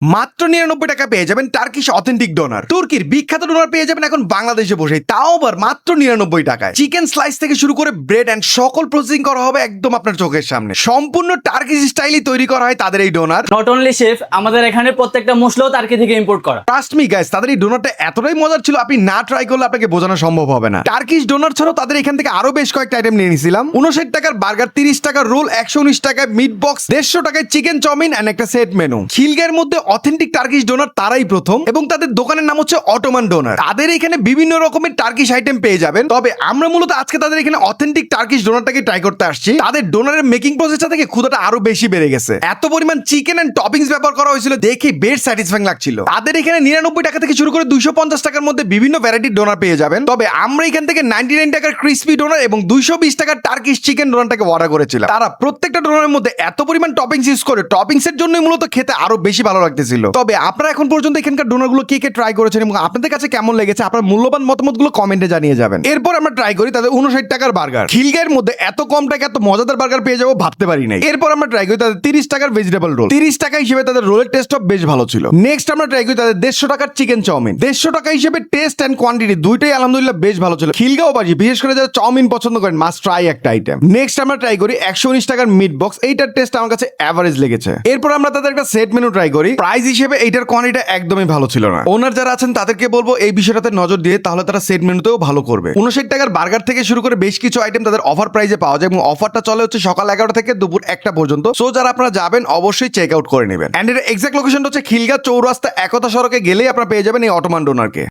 মাত্র নিরানব্বই টাকা পেয়ে যাবেন টার্কিশ অথেন্টিক ডোনার তুর্কির বিখ্যাত ডোনার পেয়ে যাবেন এখন বাংলাদেশে বসে। তাও আবার মাত্র নিরানব্বই টাকায়। চিকেন স্লাইস থেকে শুরু করে ব্রেড অ্যান্ড সকল প্রসেসিং করা হবে একদম আপনার চোখের সামনে। সম্পূর্ণ টার্কিশ স্টাইলই তৈরি করা হয় তাদের এই ডোনার নট অনলি শেফ আমাদের এখানে প্রত্যেকটা মশলাও তার্কি থেকে ইম্পোর্ট করা। ট্রাস্ট মি গাইস তাদের এই ডোনারটা এতটাই মজার ছিল আপনি না ট্রাই করলে আপনাকে বোঝানো সম্ভব হবে না। টার্কিশ ডোনার ছাড়াও তাদের এখান থেকে আরও বেশ কয়েকটা আইটেম নিয়ে নিয়েছিলাম। উনষাট টাকার বার্গার তিরিশ টাকার রোল একশো উনিশ টাকায় মিট বক্স দেড়শো টাকায় চিকেন চাউমিন এন্ড একটা সেট মেনু খিলগার মধ্যে অথেন্টিক টার্কিশ ডোনার তারাই প্রথম এবং তাদের দোকানের নাম হচ্ছে অটোমান ডোনার তাদের এখানে বিভিন্ন রকমের টার্কিশ আইটেম পেয়ে যাবেন। তবে আমরা মূলত আজকে তাদের এখানে অথেন্টিক টার্কিশ ডোনারটাকে ট্রাই করতে আসছি। তাদের ডোনারের মেকিং প্রসেসটা থেকে ক্ষুদাটা আরও বেশি বেড়ে গেছে। এত পরিমাণ চিকেন এন্ড টপিংস ব্যবহার করা হয়েছিল দেখে বেশ স্যাটিসফাইং লাগছিল। তাদের এখানে নিরানব্বই টাকা থেকে শুরু করে দুইশো পঞ্চাশ টাকার মধ্যে বিভিন্ন ভ্যারাইটির ডোনার পেয়ে যাবেন। তবে আমরা এখান থেকে নাইনটি নাইন টাকার ক্রিসপি ডোনার এবং দুইশো বিশ টাকার টার্কিশ চিকেন ডোনারটাকে অর্ডার করেছিলাম। তারা প্রত্যেকটা ডোনারের মধ্যে এত পরিমাণ টপিংস ইউজ করে টপিংস এর জন্যই মূলত খেতে আরও বেশি ভালো লাগতেছিল তবে আপনারা এখন পর্যন্ত এখানকার ডোনারগুলো কে কে ট্রাই করেছেন এবং আপনাদের কাছে কেমন লেগেছে, আপনার মূল্যবান মতামতগুলো কমেন্টে জানিয়ে যাবেন। এরপর আমরা ট্রাই করি তাদের উনষাট টাকার বার্গার খিলগায়ের মধ্যে এত কম টাকা এত মজাদার বার্গার পেয়ে যাব ভাবতে পারি নাই। এরপর আমরা ট্রাই করি তাদের তিরিশ টাকার ভেজিটেবল রোল তিরিশ টাকা হিসেবে তাদের রোলের টেস্ট বেশ ভালো ছিল। নেক্সট আমরা ট্রাই করি তাদের দেড়শো টাকার চিকেন চাউমিন। দেড়শো টাকা হিসেবে টেস্ট অ্যান্ড কোয়ান্টিটি দুইটাই আলহামদুলিল্লাহ বেশ ভালো ছিল। খিলগাঁও বাজি, বিশেষ করে যারা চাউমিন পছন্দ করেন মাস্ট ট্রাই একটা আইটেম নেক্সট আমরা ট্রাই করি একশো উনিশ টাকার মিট বক্স এইটার টেস্ট আমার কাছে অ্যাভারেজ লেগেছে। এরপর আমরা তাদের একটা সেট মেনু ট্রাই করি প্রাইস হিসেবে এইটার কোয়ালিটি একদমই ভালো ছিল না। ওনার যারা আছেন, তাদেরকে বলব এই বিষয়টাতে নজর দিয়ে তাহলে তারা সেট মেনুতেও ভালো করবে। উনষাট টাকার বার্গার থেকে শুরু করে বেশ কিছু আইটেম তাদের অফার প্রাইসে পাওয়া যায় এবং অফারটা চলে হচ্ছে সকাল এগারোটা থেকে দুপুর একটা পর্যন্ত। সো যারা আপনারা যাবেন, অবশ্যই চেক আউট করে নেবেন। অ্যান্ড এর এক্সাক্ট লোকেশনটা হচ্ছে খিলগা চৌরাস্তা একতা সড়কে গেলেই আপনারা পেয়ে যাবেন এই অটোমান ডোনারকে